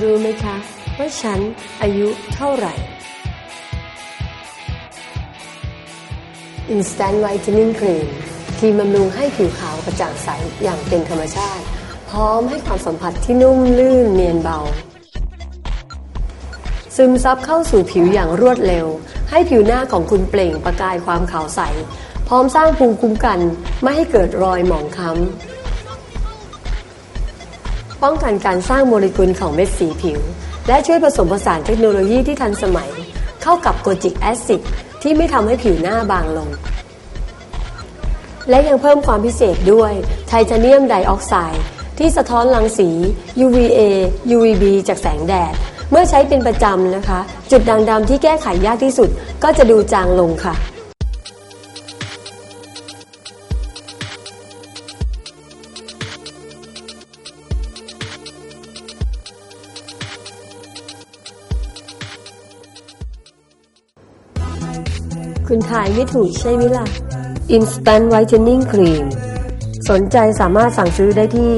รู้ไหมคะ ว่าฉันอายุเท่าไหร่ Instant Whitening Cream ครีมบำรุงให้ผิวขาวกระจ่างใสอย่างเป็นธรรมชาติ พร้อมให้ความสัมผัสที่นุ่มลื่นเนียนเบา ซึมซับเข้าสู่ผิวอย่างรวดเร็ว ให้ผิวหน้าของคุณเปล่งประกายความขาวใส ร้อมสร้างภูมิคุ้มกันไม่ให้เกิดรอยหมองคล้ำป้องกันการสร้างโมเลกุลของเม็ดสีผิว และช่วยผสมผสานเทคโนโลยีที่ทันสมัย เข้ากับโกจิกแอซิดที่ไม่ทำให้ผิวหน้าบางลง และยังเพิ่มความพิเศษด้วยไทเทเนียมไดออกไซด์ที่สะท้อนรังสี UVA UVB จากแสงแดด เมื่อใช้เป็นประจำนะคะ จุดด่างดำที่แก้ไขยากที่สุดก็จะดูจางลงค่ะ คุณทายไม่ถูกใช่ไหมล่ะ Instant Whitening Cream สนใจสามารถสั่งซื้อได้ที่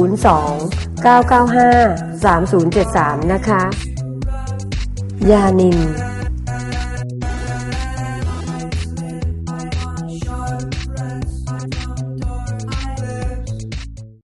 02 995 3073 นะคะ ยานิน